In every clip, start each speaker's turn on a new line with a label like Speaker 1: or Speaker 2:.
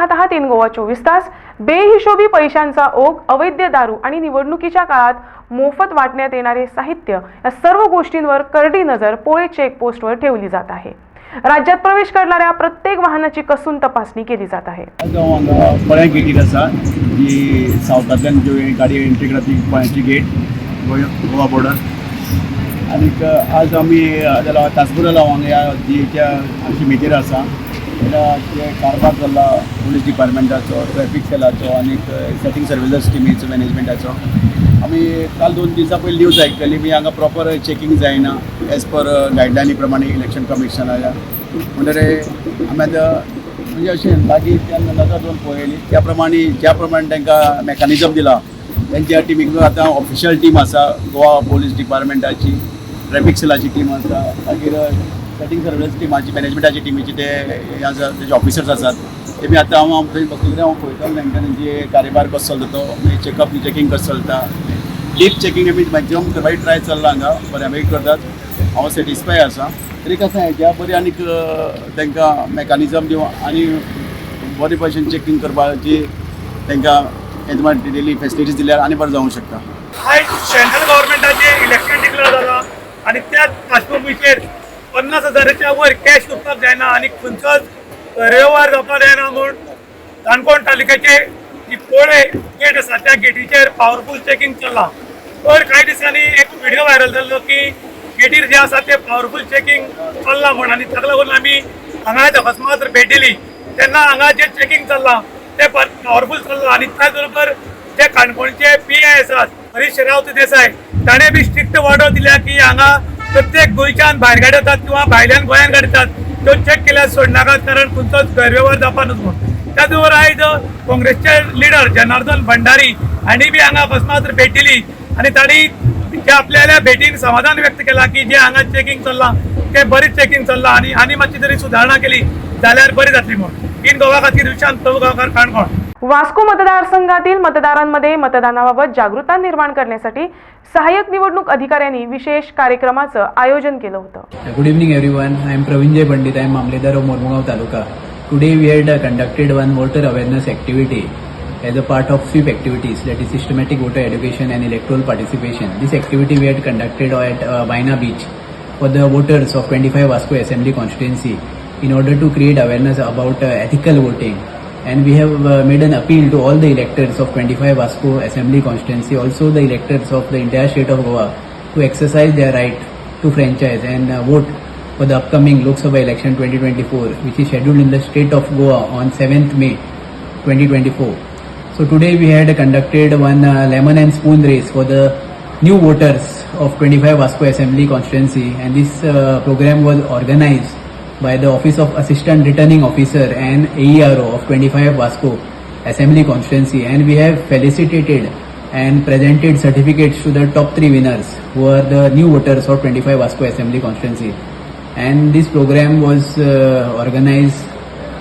Speaker 1: पाहत आहात इन गोवा चोवीस तास. बेहिशोबी पैशांचा ओघ अवैध दारू आणि निवडणुकीच्या काळात मोफत वाटण्यात येणारे साहित्य या सर्व गोष्टींवर करडी नजर पोळे चेकपोस्टवर ठेवली जात आहे. राज्यात प्रवेश करणाऱ्या प्रत्येक वाहनाची कसून तपासणी केली जात आहे.
Speaker 2: आज पळ्या आसा जी सावथांतल्यान ज्यो गाडी एंट्री करता ती पळ्याची गेट गोवा बॉर्डर आनीक आज आमी तासपुरा तासभर जाला हांव आमची जीच्या आसा जाल्यार जे कारभार जाल्ला पुलीस डिपार्टमेंटाचो ट्रॅफीक सेलाचो आनी सेटींग सर्विसेस टिमीचो मॅनेजमेंटाचो. आमी काल दोन दिसां पयलीं न्यूज आयकलेली मी हांगा प्रॉपर चेकिंग जायना एज पर गायडलायनी प्रमाणे इलेक्शन कमिशनाच्या म्हणटरे आमी आतां म्हणजे अशें लागीं त्या नजर दोन पळयली. त्या प्रमाणे ज्या प्रमाणे तांकां मॅकानिजम दिला तेंच्या टिमीक आतां ऑफिशियल टीम आसा गोवा पोलीस डिपार्टमेंटाची ट्रॅफीक सेलाची टीम आसा मागीर सेटींग सर्विस टिमाची मॅनेजमेंटाची टिमीची ते हे आसा तेजे ऑफिसर्स आसात तेमी आतां हांव थंय बसलेले हांव पळयतां तांकां तांचे कार्यभार कसो चलता तो मागीर चॅकअप चेकींग कसो चलता डीप चेकींग आमी मॅक्झिमम करपाची ट्राय चल्ला हांगा बऱ्या पैकी करतात. हांव सॅटिस्फाय आसा तरी कसं हेज्या बरी आनीक तांकां मॅकानिजम दिवं आनी बरे भशेन चेकींग करपाची तांकां हें डेली फॅसिलिटीज दिल्यार आनी बरें जावंक शकता
Speaker 3: आयज सेंट्रल गव्हर्मेंटाचें इलेक्शन डिक्लेअर जालां आनी त्याच पार्श्वभुमीचेर पन्नास हजाराच्या वयर कॅश उरपाक जायना आनी खंयचोच रविवार जावपाक जायना म्हूण काणकोण तालुक्याचे जी पोळे गेट आसा त्या गेटीचेर पावरफूल चॅकींग चल्लां तर कांय दिसांनी एक व्हिडिओ व्हायरल जाल्लो की गेटीर जे आसा ते पावरफूल चॅकींग चल्लां म्हण आनी ताका लागून आमी हांगा अकस्मात भेट दिली. तेन्ना हांगा जे चॅकींग चल्लां ते पावरफूल चल्लां. आनी त्याच बरोबर जे काणकोणचे पी आय आसात हरीश रावत देसाय ताणें बी स्ट्रिक्ट ऑर्डर दिल्या की हांगा प्रत्येक गोंयच्यान भायर गाडी येतात किंवा भायल्यान गोंयान गाडी त्यो चेक केल्यार सोडनाकात कारण खंयचोच गैरव्यवहार जावपा न्हू म्हणून. त्या बरोबर आयज काँग्रेसचे लिडर जनार्दन भंडारी हांणी बी हांगा अकस्मात भेट दिली. आनी ताणी जे आपल्याल्या भेटीन समाधान व्यक्त केला की जे हांगा चेकींग चल्लां ते बरें चेकींग चल्लां आनी आनी मातशी तरी सुदारणा केली जाल्यार बरी जातली म्हणून. इन गोवा खातीर विशांत तवगांवकार काणकोण
Speaker 1: वास्को मतदारसंघातील मतदारांमध्ये मतदानाबाबत जागृतता निर्माण करण्यासाठी सहाय्यक निवडणूक अधिकाऱ्यांनी विशेष कार्यक्रमाचं आयोजन केलं होतं
Speaker 4: Good evening, everyone. I am Praveen J. Pandit. I am Mamledar of Mormugao Taluka. Today we had uh, conducted one voter awareness activity as a part of SWIP activities, that is systematic voter education and electoral participation. This activity we had conducted at uh, Vaina Beach for the voters of 25 Vasco Assembly constituency in order to create awareness about uh, ethical voting. And we have uh, made an appeal to all the electors of 25 Vasco Assembly constituency, also the electors of the entire state of Goa, to exercise their right to franchise and uh, vote for the upcoming Lok Sabha election 2024, which is scheduled in the state of Goa on 7th May 2024. So today we had conducted one uh, lemon and spoon race for the new voters of 25 Vasco Assembly constituency, and this uh, program was organized by the Office of Assistant Returning Officer and AERO of 25 Vasco Assembly constituency, and we have felicitated and presented certificates to the top three winners who are the new voters of 25 Vasco Assembly constituency. And this program was uh, organized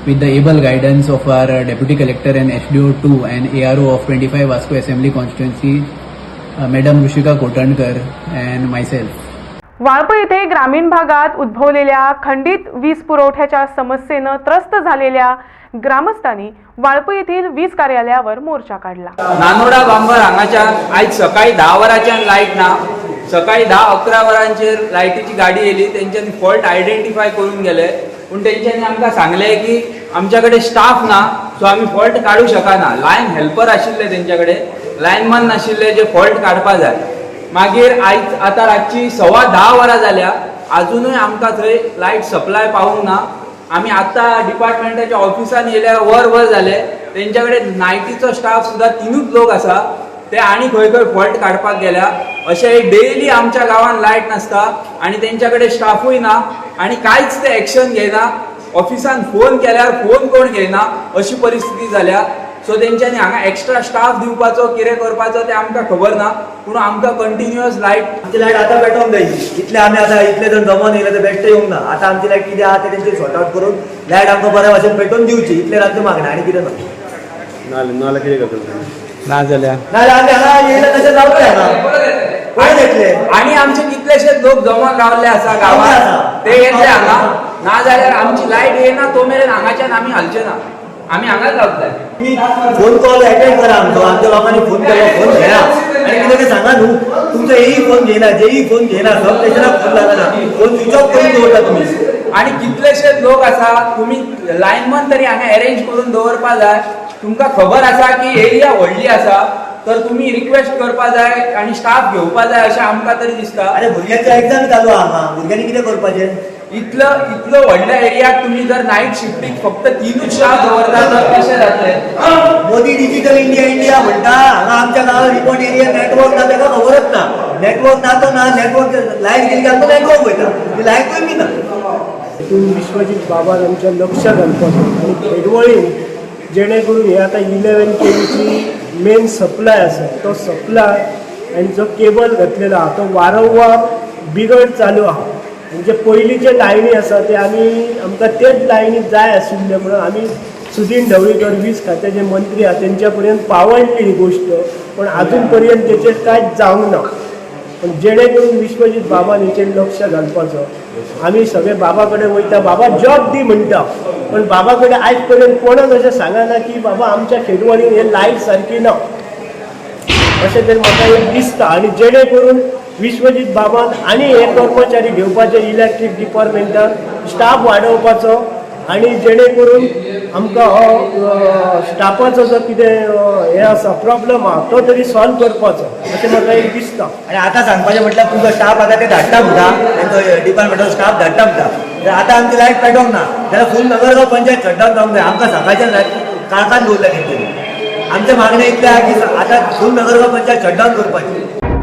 Speaker 4: with the able guidance of our uh, Deputy Collector and SDO2 and ARO of 25 Vasco Assembly constituency, uh, Madam Rushika Kotankar and myself.
Speaker 1: वाळप येथे ग्रामीण भागात उद्भवलेल्या खंडित वीज पुरवठ्याच्या समस्येनं त्रस्त झालेल्या ग्रामस्थांनी वाळप येथील वीज कार्यालयावर मोर्चा काढला.
Speaker 5: नानोडा बांबर हांगाच्यान आयज सकाळी धा वरांच्यान लायट ना सकाळी धा अकरा वरांचेर लायटीची गाडी येयली तेंच्यांनी फॉल्ट आयडेंटिफाय करून गेले. पूण तेंच्यांनी आमकां सांगलें की आमच्या कडेन स्टाफ ना सो आमी फॉल्ट काडूं शकना. लायन हेल्पर आशिल्ले तेंच्या कडेन लायनमॅन नाशिल्ले जे फॉल्ट काडपा जाय. मागीर आयज आतां रातची सव्वा धा वरां जाल्या आजुनूय आमकां थंय लायट सप्लाय पावूंक ना. आमी आतां डिपार्टमेंटाच्या ऑफिसान येयल्यार वर वर जाले. तेंच्या कडेन नायटीचो स्टाफ सुद्दां तिनूच लोक आसा. ते आनी खंय खंय फॉल्ट काडपाक गेल्या. अशें डेली आमच्या गांवांत लायट नासता आनी तेंच्या कडेन स्टाफूय ना. आनी कांयच ते एक्शन घेयना. ऑफिसान फोन केल्यार फोन कोण घेयना अशी परिस्थिती जाल्या. सो तेंच्यांनी हांगा एक्स्ट्रा स्टाफ दिवपाचो कितें करपाचो तें आमकां खबर ना. पूण आमकां कंटिन्युअस लायट
Speaker 6: आमची लायट आतां पेटोवंक जाय इतले आमी आतां इतले जण जमोन येयले ते बेश्टे येवंक ना. आतां आमची लायट कितें आहा ते तेंचे सॉर्ट आउट करून लायट आमकां बऱ्या भाशेन पेटोवन दिवची इतले रातचे मागणें. आनी कितें ना
Speaker 4: ना जाल्यार
Speaker 6: नाल्यार आमी हांगा येयले तशें जावंक जायना कोण येतले
Speaker 5: आणि आमचे कितलेशेच लोक जमा रावले आसा गांवांत. ते येतले हांगा ना जाल्यार आमची लायट येना तो मेरेन हांगाच्यान आमी हालचे ना आम्ही हांगाच रावतले
Speaker 6: तुम्ही फोन कॉल अटेंड करा आमचो. आमच्या लोकांनी फोन केलो फोन घेया. आणि कितें तें सांगा न्हू तुमचो हेही फोन घेयना जेही फोन घेयना सब स्टेशनाक फोन लागना फोन स्विच ऑफ करून दवरता तुमी
Speaker 5: आणि कितलेशेच लोक आसा तुम्ही लायनमन तरी हांगा अरेंज करून दवरपा जाय तुमकां खबर आसा की एरिया व्हडली आसा तर तुम्ही रिक्वेस्ट करपा जाय आणि स्टाफ घेवपा जाय अशें आमकां तरी दिसता.
Speaker 6: अरे भुरग्यांचे एग्जाम चालू आहा भुरग्यांनी कितें करपाचें?
Speaker 5: इतलं इतलं व्हडल्या एरियात तुम्ही जर नाईट शिफ्टीक फक्त तीनूच तर
Speaker 6: मोदी डिजिटल इंडिया इंडिया म्हणटा हांगा आमच्या गांवांत रिमोट एरिया नेटवर्क ना ताका खबरच ना? नेटवर्क ना तो ना नेटवर्क लायट गेली काय तो नेटवर्क वयता ती लायटूय बी ना.
Speaker 7: तितून विश्वजीत बाबान आमच्या लक्ष घालपाचो आणि खेडवळीन जेणे करून हे आता इलेवन केवीची मेन सप्लाय आसा तो सप्लाय आनी जो केबल घातलेलो आहा तो वारंवार बिगड चालू आहा. म्हणजे पयलींचे लायनी आसा ते आमी आमकां तेच लायनी जाय आशिल्ले म्हणून आमी सुदीन ढवळीकर वीज खात्याचे मंत्री आहा तेंच्या पर्यंत पावडली ही गोश्ट पण आजून पर्यंत तेचेर कांयच जावंक ना. पण जेणे करून विश्वजीत बाबान हेचेर लक्ष घालपाचो. आमी सगळे बाबा कडेन वयता बाबा जॉब दी म्हणटा पण बाबा कडेन आयज पर्यंत कोणाक अशें सांगना की बाबा आमच्या खेडवळीन हे लायट सारकी ना. अशें तरी म्हाका एक दिसता. आनी जेणे करून विश्वजीत बाबान आनी हे कर्मचारी घेवपाचे इलेक्ट्रीक डिपार्टमेंटान स्टाफ वाडोवपाचो आनी जेणे करून आमकां हो स्टाफाचो जो कितें हें हे आसा प्रॉब्लम आहा तो तरी सॉल्व करपाचो अशें म्हाका एक दिसता.
Speaker 6: आनी आतां सांगपाचें म्हटल्यार तुमचो स्टाफ आतां ते धाडटा म्हणटा तांचो डिपार्टमेंटाचो स्टाफ धाडटा म्हणटा आतां आमची लायट पेटोवंक ना जाल्यार फूल नगरगांव पंचायत शटडावन जावंक जाय आमकां सकाळच्यान लायट काळखान दवरल्या तेंच्यांनी आमचे मागणें इतलें आहा की आतां फूल नगरगांव पंचायत शटडावन करपाची